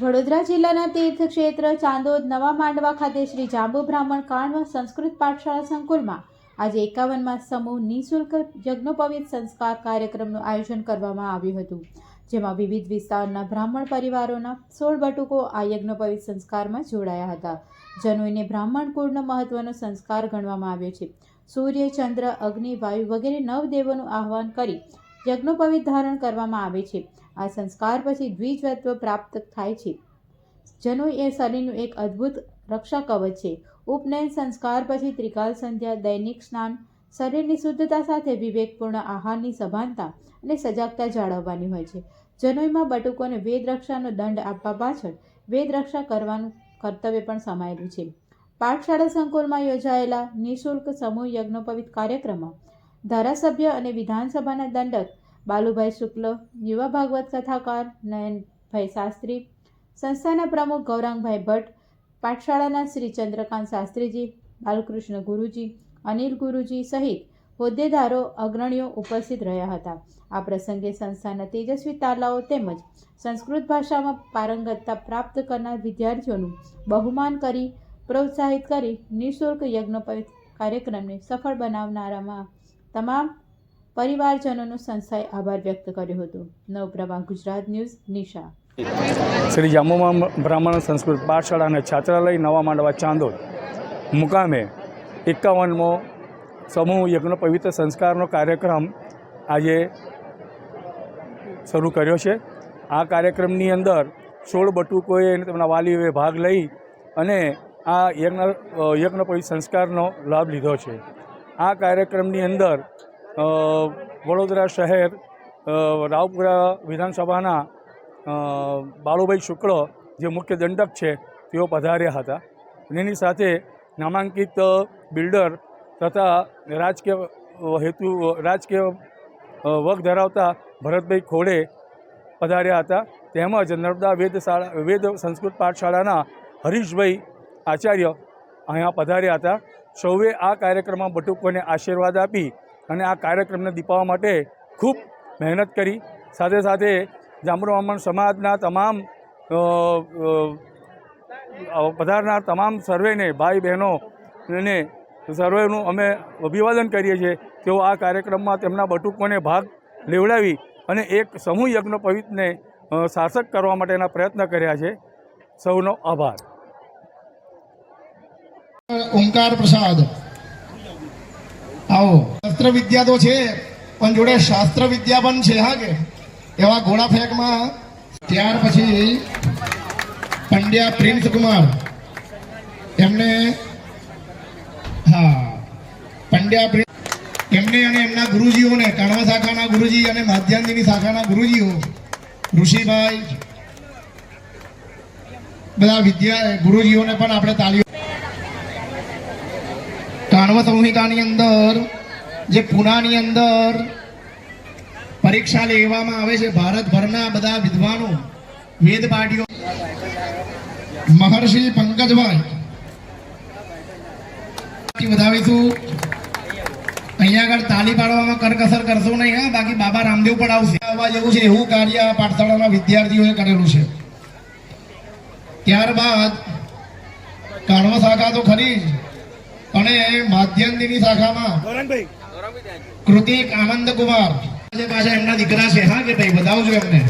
વડોદરા જિલ્લાના તીર્થક્ષેત્ર ચાંદોદ નવા માંડવા ખાતે શ્રી જાંબુ બ્રાહ્મણ કાણવા સંસ્કૃત પાઠશાળા સંકુલમાં આજે એકાવનમાં સમૂહ નિઃશુલ્ક યજ્ઞોપવિત સંસ્કાર કાર્યક્રમનું આયોજન કરવામાં આવ્યું હતું, જેમાં વિવિધ વિસ્તારના બ્રાહ્મણ પરિવારોના સોળ બટુકો આ યજ્ઞોપવિત સંસ્કારમાં જોડાયા હતા. જનોઈને બ્રાહ્મણ કુળનો મહત્વનો સંસ્કાર ગણવામાં આવ્યો છે. સૂર્ય, ચંદ્ર, અગ્નિ, વાયુ વગેરે નવ દેવોનું આહ્વાન કરી યજ્ઞોપવિત ધારણ કરવામાં આવે છે. આ સંસ્કાર પછી દ્વિજત્વ પ્રાપ્ત થાય છે. જનોઈ એ શરીરનું એક અદ્ભુત રક્ષા કવચ છે. ઉપનયન સંસ્કાર પછી ત્રિકાલ સંધ્યા, દૈનિક સ્નાન, શરીરની શુદ્ધતા સાથે વિવેકપૂર્ણ આહારની સભાનતા અને સજાગતા જાળવવાની હોય છે. જનોઈમાં બટુકોને વેદ રક્ષાનો દંડ આપવા પાછળ વેદ રક્ષા કરવાનું કર્તવ્ય પણ સમાયેલું છે. પાઠશાળા સંકુલમાં યોજાયેલા નિઃશુલ્ક સમૂહ યજ્ઞોપવિત કાર્યક્રમમાં ધારાસભ્ય અને વિધાનસભાના દંડક બાલુભાઈ શુક્લ, યુવા ભાગવત કથાકાર નયનભાઈ શાસ્ત્રી, સંસ્થાના પ્રમુખ ગૌરાંગભાઈ ભટ્ટ, પાઠશાળાના શ્રી ચંદ્રકાંત શાસ્ત્રીજી, બાલકૃષ્ણ ગુરુજી, અનિલ ગુરુજી સહિત હોદ્દેદારો, અગ્રણીઓ ઉપસ્થિત રહ્યા હતા. આ પ્રસંગે સંસ્થાના તેજસ્વી તાલાઓ તેમજ સંસ્કૃત ભાષામાં પારંગતતા પ્રાપ્ત કરનાર વિદ્યાર્થીઓનું બહુમાન કરી, પ્રોત્સાહિત કરી નિઃશુલ્ક યજ્ઞ કાર્યક્રમને સફળ બનાવનારામાં તમામ પરિવારજનોનો સંસ્થાએ આભાર વ્યક્ત કર્યો હતો. નવપ્રભા, ગુજરાત ન્યૂઝ, નિશા. શ્રી જાંબુમાં બ્રાહ્મણ સંસ્કૃત પાઠશાળા અને છાત્રાલય નવા માંડવા ચાંદોદ. મુકામે એકાવનમો સમૂહ યજ્ઞ પવિત્ર સંસ્કારનો કાર્યક્રમ આજે શરૂ કર્યો છે. આ કાર્યક્રમની અંદર સોળ બટુકોએ અને તેમના વાલીઓએ ભાગ લઈ અને આ યજ્ઞ યજ્ઞ પવિત્ર સંસ્કારનો લાભ લીધો છે. આ કાર્યક્રમની અંદર વડોદરા શહેર રાવપુરા વિધાનસભાના બાળુભાઈ શુક્લ જે મુખ્ય દંડક છે, તેઓ પધાર્યા હતા. એની સાથે નામાંકિત બિલ્ડર તથા રાજકીય હેતુ, રાજકીય વગ ધરાવતા ભરતભાઈ ખોડે પધાર્યા હતા. તેમજ નર્મદા વેદશાળા વેદ સંસ્કૃત પાઠશાળાના હરીશભાઈ આચાર્ય અહીંયા પધાર્યા હતા. સૌએ આ કાર્યક્રમમાં બટુકોને આશીર્વાદ આપી અને આ કાર્યક્રમને દીપાવવા માટે ખૂબ મહેનત કરી. સાથે સાથે જાંબુ બ્રાહ્મણ સમાજના તમામ પધારનાર તમામ સર્વેને, ભાઈ બહેનો અને સર્વેનું અમે અભિવાદન કરીએ છીએ તેઓ આ કાર્યક્રમમાં તેમના બટુકોને ભાગ લેવડાવી અને એક સમૂહ યજ્ઞ પવિત્રને શાસક કરવા માટેના પ્રયત્ન કર્યા છે. સૌનો આભાર. ઓમકાર પ્રસાદ. આવો. શસ્ત્ર વિદ્યા તો છે, પણ જોડે શાસ્ત્ર વિદ્યા પણ છે, હા કે? એવા ઘોડા ફેંકમાં ત્યાર પછી પંડ્યા પ્રિન્સ કુમાર. એમને, હા, પંડ્યા પ્રિન્સ, એમને અને એમના ગુરુજીઓને, કણવા શાખાના ગુરુજી અને માધ્યાનજીની શાખાના ગુરુજીઓ, ઋષિભાઈ, બધા વિદ્યા, ગુરુજીઓને પણ આપણે તાલીઓ કાણવા સંહિતાની અંદર, જે પુનાની અંદર પરીક્ષા લેવામાં આવે છે, ભારતભરના બધા વિદ્વાનો, વેદ પાટીઓ મહર્ષિ પંકજભાઈ વધાવીશું અહીંયા આગળ તાલી પાડવામાં કરકસર કરશો નહીં, હા, બાકી બાબા રામદેવ પણ આવશે. આવવા જેવું છે એવું કાર્ય પાઠશાળાના વિદ્યાર્થીઓએ કરેલું છે. ત્યારબાદ કાણવા શાખા તો ખરી જ. અને માધ્યમની શાખામાં કૃતિક આનંદ કુમાર. પાછા એમના દીકરા છે. હા કે ભાઈ બતાવજો એમને.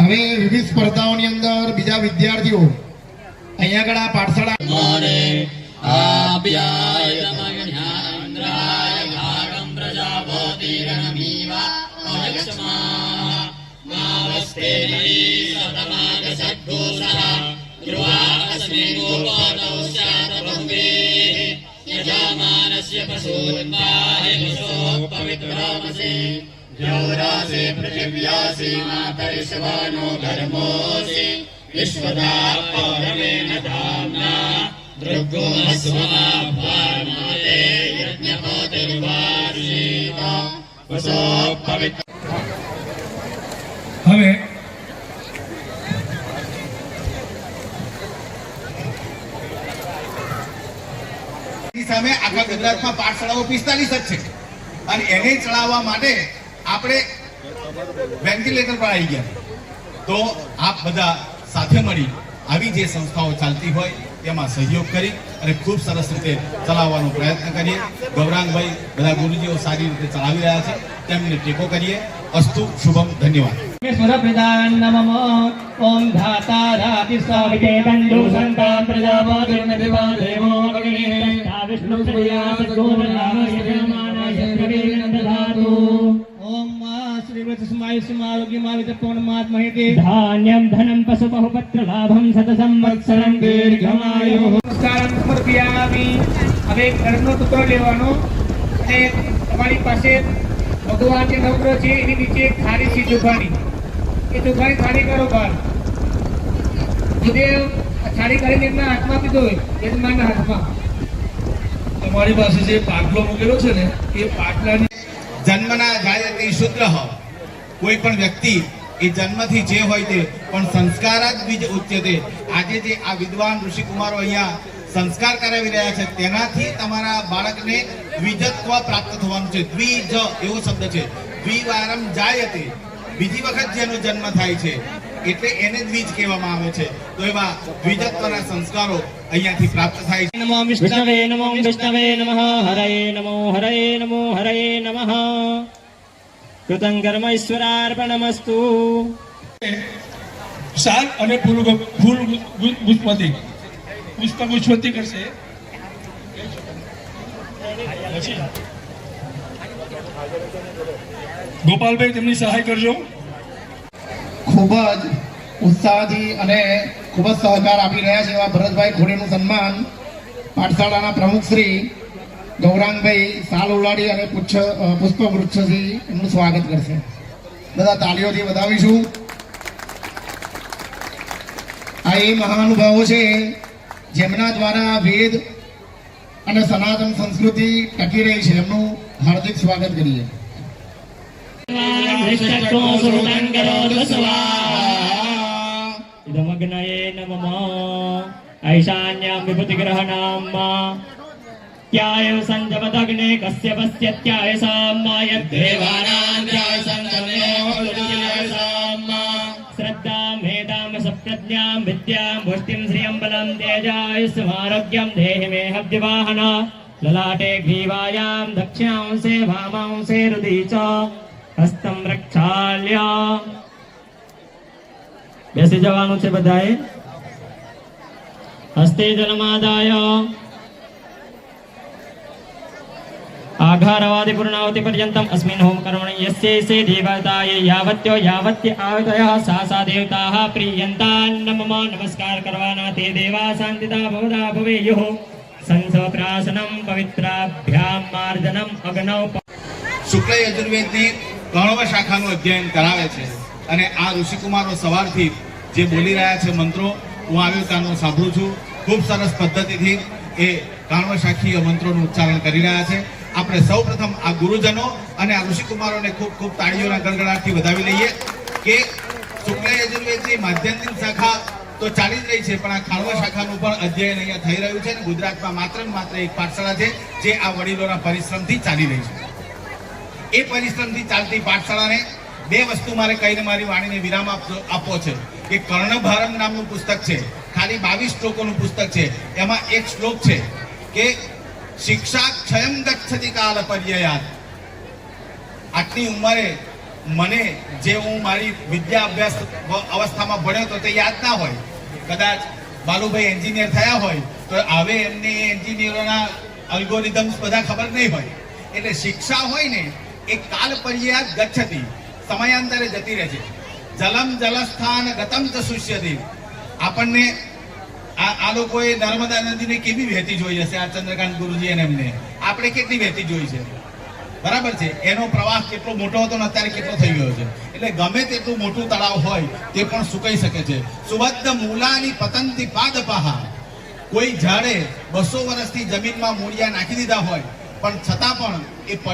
હવે વિવિધ સ્પર્ધાઓની અંદર બીજા વિદ્યાર્થીઓ. અહીંયા આગળ આ પાઠશાળા आप्यायतमज्ञान्द्राय भागं प्रजापतिरणमीव मावस्तेनै सतमागसद्घोषः ध्रुवा अस्मिन् गोपादौ स्यात् बहुवेः यजामानस्य पशून्वाहि वशोः पवित्रमसि द्यौरासि पृथिव्यासि मातरिष्वनो धर्मोऽसि विश्वदा पौरमेण धाम्ना दृग्गुमस्वमाभार्माते यज्ञपोतिर्वार्षिक वसो पवित्र હવે સામે આખા ગુજરાતમાં પાઠશાળાઓ પિસ્તાલીસ જ છે. અને એને ચલાવવા માટે આપણે વેન્ટિલેટર પર આવી ગયા. તો આપ બધા સાથે મળી આવી જે સંસ્થાઓ ચાલતી હોય તેમાં સહયોગ કરી અને ખૂબ સરસ રીતે ચલાવવાનો પ્રયત્ન કરીએ. ગૌરાંગભાઈ બધા ગુરુજીઓ સારી રીતે ચલાવી રહ્યા છે. તેમને ટેકો કરીએ. અસ્તુ, શુભમ, ધન્યવાદ. ધાન્યમ ધનમ પશુ બહુપત્ર લાભમ સત સંવત્સરમ દીર્ઘમાયુ નમસ્કારમ સમર્પયામિ હવે ઘરનો ટુકડો લેવાનો અને તમારી પાસે ભગવાન જે નવગ્રહ છે એની નીચે એક છે જોભાની એ જોભાની થાળી કરો બહાર જે થાળી કરીને એમના હાથમાં દીધો હોય એ હાથમાં તમારી પાસે જે પાટલો મૂકેલો છે ને, એ પાટલાની જન્મના જાયતે શુદ્ર કોઈ પણ વ્યક્તિ એ જન્મથી જે હોય તે, પણ સંસ્કાર જ બીજ ઉચ્યતે આજે જે આ વિદ્વાન ઋષિકુમારો અહીંયા સંસ્કાર કરાવી રહ્યા છે, તેનાથી તમારા બાળકને દ્વિજત્વ પ્રાપ્ત થવાનું છે. દ્વિજ એવો શબ્દ છે. દ્વિવારમ જાયતે. બીજી વખત જેનો જન્મ થાય છે. એટલે એને દ્વિજ કહેવામાં આવે છે. તો એવા દ્વિજત્વના સંસ્કારો અહીંયાથી પ્રાપ્ત થાય છે. નમો વિષ્ણવે નમો વિષ્ણવે નમઃ હરયે નમો હરયે નમો હરયે નમઃ. કૃતં કર્મ ઈશ્વરાર્પણમસ્તુ શાક અને ફૂલ ફૂલ પુષ્પતિ પુષ્પ પુષ્પતિ કરશે. ગોપાલભાઈ તેમની સહાય કરજો. ખૂબ જ ઉત્સાહથી અને ખૂબ જ સહકાર આપી રહ્યા છે એવા ભરતભાઈ ખોડેનું સન્માન પાઠશાળાના પ્રમુખ શ્રી ગૌરાંગભાઈ સાલ ઉલાડી અને પુચ્છ પુષ્પવૃક્ષથી એમનું સ્વાગત કરશે. બધા તાળીઓથી વધાવીશું. આ એ મહાનુભાવો છે જેમના દ્વારા વેદ અને સનાતન સંસ્કૃતિ ટકી રહી છે. એમનું હાર્દિક સ્વાગત કરીએ. વિઘ્નયે નમઃ ઐશાન્યામ વિભૂતિગ્રહણામ મા ત્યાય સંજમદગ્ને કસ્ય પસ્ય ત્યાય સામા યદ્દેવાનાં ત્યાય સંજમો શ્રદ્ધામ હેદામ સપ્રજ્ઞામ વિદ્યામ પુષ્ટિમ શ્રિયમ બલમ તેજાય સ્વારોગ્યમ દેહ મે હબ્દિવાહના લલાટે ગ્રીવાયામ દક્ષિણાંશે વામાંશે હૃદય ચ હસ્તમ રક્ષાલ્યા બેસી જવાનું છે બધાએ. હસ્તે જન્માદાય. આઘારવાદી પૂર્ણાવતિ પર્યંતમ અસ્મિન હોમ કર્મણ યસ્ય સે દેવતાય યાવત્યો યાવત્ય આવતય સા સા દેવતાઃ પ્રિયંતાન નમમ નમસ્કાર કરવાના તે દેવા શાંતિતા ભવદા ભવેયુઃ સંસોપ્રાસનમ પવિત્રાભ્યામ માર્જનમ અગ્નૌ શુક્લ યજુર્વેદની ત્રણવ શાખાનું અધ્યયન કરાવે છે. અને આ ઋષિકુમારો સવારથી જે બોલી રહ્યા છે મંત્રો, હું આવ્યો ત્યાંનો સાંભળું છું. ખૂબ સરસ પદ્ધતિથી એ કાણવ શાખીય મંત્રોનું ઉચ્ચારણ કરી રહ્યા છે. આપણે સૌ પ્રથમ આ ગુરુજનો અને આ ઋષિકુમારોને ખૂબ ખૂબ તાળીઓના ગણગણાટથી વધાવી લઈએ. કે શુક્લ યજુર્વેદની માધ્યમિક શાખા તો ચાલી જ રહી છે, પણ આ ખાણવા શાખાનું પણ અધ્યયન અહીંયા થઈ રહ્યું છે ગુજરાતમાં માત્ર માત્ર એક પાઠશાળા છે, જે આ વડીલોના પરિશ્રમથી ચાલી રહી છે. એ પરિશ્રમથી ચાલતી પાઠશાળાને બે વસ્તુ મારે કહીને મારી વાણીને વિરામ આપજો- આપવો છે. કે કર્ણભારમ નામનું પુસ્તક છે, ખાલી બાવીસ શ્લોકોનું પુસ્તક છે, એમાં એક શ્લોક છે કે શિક્ષા ક્ષયમ ગચ્છતિ કાલ પર્યયાત. આટલી ઉંમરે મને જે હું મારી વિદ્યા અભ્યાસ અવસ્થામાં ભણ્યો તો તે યાદ ના હોય. કદાચ બાલુભાઈ એન્જિનિયર થયા હોય, તો હવે એમને એન્જિનિયરોના અલ્ગોરિધમ્સ બધા ખબર નહીં હોય. એટલે શિક્ષા હોય ને એ કાલ પર્યાત ગચ્છતી. સમયાંતરે જતી રહે છે. જલમ જલસ્થાન ગતમ ચ આપણને આ લોકોએ નર્મદા નદીને કેવી વહેતી જોઈ હશે? આ ચંદ્રકાંત ગુરુજી અને એમને. આપણે કેટલી વહેતી જોઈ છે? બરાબર છે? એનો પ્રવાહ કેટલો મોટો હતો ને અત્યારે કેટલો થઈ ગયો છે? એટલે ગમે તેટલું મોટું તળાવ હોય, તે પણ સુકાઈ શકે છે. સુબદ્ધ મૂલાની પતંતી પાદપાહા કોઈ ઝાડે બસો વર્ષથી જમીનમાં મૂળિયા નાખી દીધા હોય, પણ છતાં પણ એ